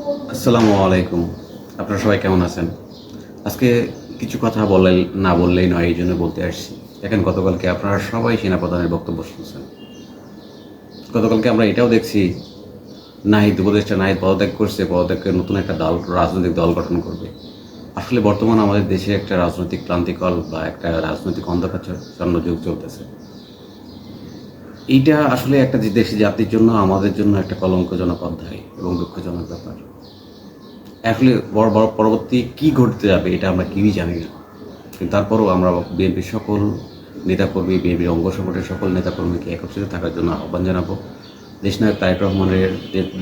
আসসালামু আলাইকুম। আপনারা সবাই কেমন আছেন? আজকে কিছু কথা বলে না বললেই নয়, এই জন্য বলতে আসছি। দেখেন, গতকালকে আপনারা সবাই সেনাপ্রধানের বক্তব্য শুনছেন। গতকালকে আমরা এটাও দেখছি, নাহিদ উপদেষ্টা নাহিদ পদত্যাগ করছে পদত্যাগের নতুন একটা দল, রাজনৈতিক দল গঠন করবে। আসলে বর্তমান আমাদের দেশে একটা রাজনৈতিক ক্লান্তিকল বা একটা রাজনৈতিক অন্ধকারচ্ছন্ন যুগ চলতেছে। এইটা আসলে একটা দেশি জাতির জন্য, আমাদের জন্য একটা কলঙ্কজনক অধ্যায় এবং দুঃখজনক ব্যাপার। আসলে বড় বড় পরবর্তী কি ঘটতে যাবে এটা আমরা কেউই জানি না। কিন্তু তারপরও আমরা বিএনপির সকল নেতাকর্মী বিএনপির অঙ্গ সংগঠনের সকল নেতাকর্মীকে একত্রিত থাকার জন্য আহ্বান জানাব। দেশনায়ক তারেক রহমানের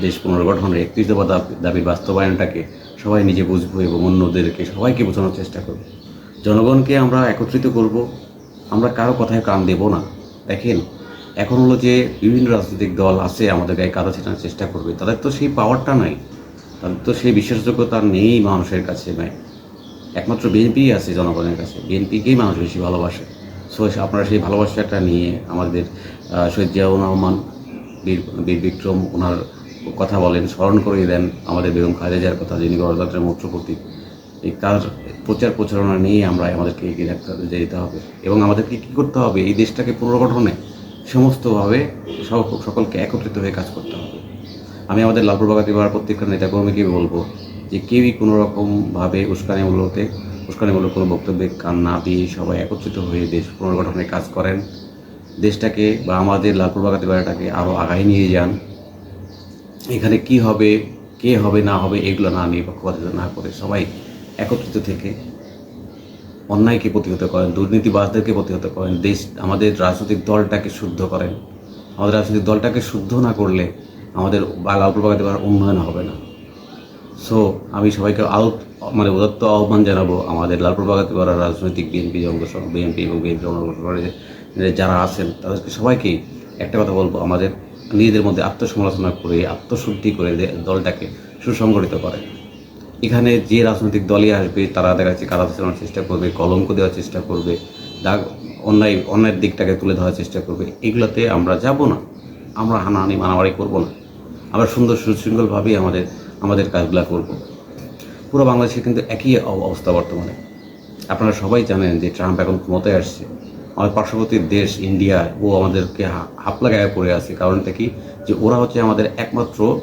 দেশ পুনর্গঠনের একত্রিশ দফা দাবি- দাবির বাস্তবায়নটাকে সবাই নিজে বুঝব এবং অন্যদেরকে সবাইকে বোঝানোর চেষ্টা করব। জনগণকে আমরা একত্রিত করব। আমরা কারও কথায় কান দেব না। দেখেন এখন হলো যে বিভিন্ন রাজনৈতিক দল আছে, আমাদের গায়ে কাদা ছেটানোর চেষ্টা করবে, তাদের তো সেই পাওয়ারটা নাই। তাদের তো সেই বিশ্বাসযোগ্যতা নেই মানুষের কাছে নাই একমাত্র বিএনপি আছে জনগণের কাছে। বিএনপিকেই মানুষ বেশি ভালোবাসে। সো আপনারা সেই ভালোবাসাটা নিয়ে আমাদের শহীদ জিয়াউর রহমান, বীর বীর বিক্রম, ওনার কথা বলেন, স্মরণ করিয়ে দেন আমাদের বেগম খালেদার কথা, যিনি গণতন্ত্রের মুখ্য প্রতীক এই তার প্রচার প্রচারণা নিয়ে আমরা আমাদেরকে এগিয়ে রাখতে যেতে হবে। এবং আমাদেরকে কী করতে হবে? এই দেশটাকে পুনর্গঠনে সমস্তভাবে সক- সকলকে একত্রিত হয়ে কাজ করতে হবে। আমি আমাদের লালপুর বাগাতি পাড়ার প্রত্যেকটা নেতাকর্মীকে বলব যে কেউই কোনো রকমভাবে উস্কানিমূলকে উস্কানিমূলক কোনো বক্তব্যে কান না দিয়ে সবাই একত্রিত হয়ে দেশ পুনর্গঠনে কাজ করেন। দেশটাকে বা আমাদের লালপুর বাগাতি পাড়াটাকে আরও আগায় নিয়ে যান। এখানে কি হবে, কে হবে, না হবে, এগুলো না নিয়ে পক্ষপাতিত্ব না করে সবাই একত্রিত থেকে অন্যায়কে প্রতিহত করেন, দুর্নীতিবাজদেরকে প্রতিহত করেন, দেশ, আমাদের রাজনৈতিক দলটাকে শুদ্ধ করেন। আমাদের রাজনৈতিক দলটাকে শুদ্ধ না করলে আমাদের লালপুর বাগাতে পারার উন্নয়ন হবে না। সো আমি সবাইকে আউট মানে উদত্ত আহ্বান জানাব আমাদের লালপুর বাগাতে পাড়ার রাজনৈতিক বিএনপি অঙ্গ বিএনপি এবং বিএনপি যারা আছেন, তাদেরকে সবাইকেই একটা কথা বলব, আমাদের নিজেদের মধ্যে আত্মসমালোচনা করে, আত্মশুদ্ধি করে দলটাকে সুসংগঠিত করে। এখানে যে রাজনৈতিক দলই আসবে, তারা দেখা যাচ্ছে কাদা চালানোর চেষ্টা করবে, কলঙ্ক দেওয়ার চেষ্টা করবে, দাগ, অন্যায়, অন্যায়ের দিকটাকে তুলে ধরার চেষ্টা করবে, এগুলোতে আমরা যাব না। আমরা হানাহানি, মারামারি করব না। আমরা সুন্দর সুশৃঙ্খলভাবেই আমাদের আমাদের কাজগুলো করব। পুরো বাংলাদেশে কিন্তু একই অবস্থা বর্তমানে। আপনারা সবাই জানেন যে ট্রাম্প এখন ক্ষমতায় আসছে। আমাদের পার্শ্ববর্তী দেশ ইন্ডিয়া, ও আমাদেরকে হা- হাপলা গায়ে পড়ে আছে। কারণটা কি? যে ওরা হচ্ছে আমাদের একমাত্র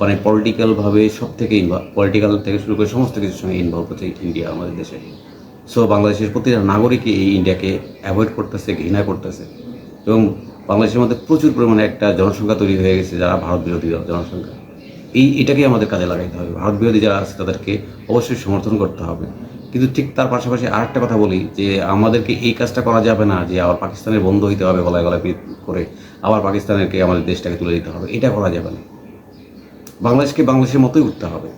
মানে পলিটিক্যালভাবে সব থেকে ইনভলভ পলিটিক্যাল থেকে শুরু করে সমস্ত কিছুর সঙ্গে ইনভলভ হচ্ছে ইন্ডিয়া আমাদের দেশে। সো বাংলাদেশের প্রতিটা নাগরিকই এই ইন্ডিয়াকে অ্যাভয়েড করতেছে, ঘৃণা করতেছে। এবং বাংলাদেশের মধ্যে প্রচুর পরিমাণে একটা জনসংখ্যা তৈরি হয়ে গেছে, যারা ভারত বিরোধী জনসংখ্যা। এই এটাকেই আমাদের কাজে লাগাইতে হবে। ভারত বিরোধী যারা আছে, তাদেরকে অবশ্যই সমর্থন করতে হবে। কিন্তু ঠিক তার পাশাপাশি আর একটা কথা বলি, যে আমাদেরকে এই কাজটা করা যাবে না, যে আবার পাকিস্তানের বন্ধ হইতে হবে গলায় গলায় করে, আবার পাকিস্তানেরকে আমাদের দেশটাকে তুলে দিতে হবে। এটা করা যাবে না। বাংলাদেশকে বাংলাদেশের মতোই উঠতে হবে।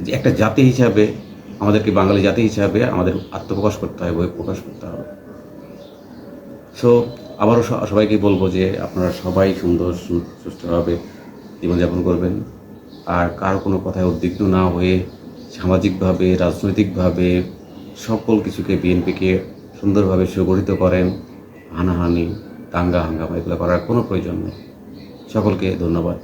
যে একটা জাতি হিসাবে, আমাদেরকে বাঙালি জাতি হিসাবে আমাদের আত্মপ্রকাশ করতে হবে বই প্রকাশ করতে হবে। সো আবারও সবাইকে বলব যে আপনারা সবাই সুন্দর, সু- সুষ্ঠুভাবে জীবনযাপন করবেন। আর কারও কোনো কথায় উদ্বিগ্ন না হয়ে সামাজিকভাবে, রাজনৈতিকভাবে সকল কিছুকে বিএনপিকে সুন্দরভাবে সুগঠিত করেন, হানাহানি, দাঙ্গা, হাঙ্গামা এগুলো করার কোনো প্রয়োজন নেই। সকলকে ধন্যবাদ।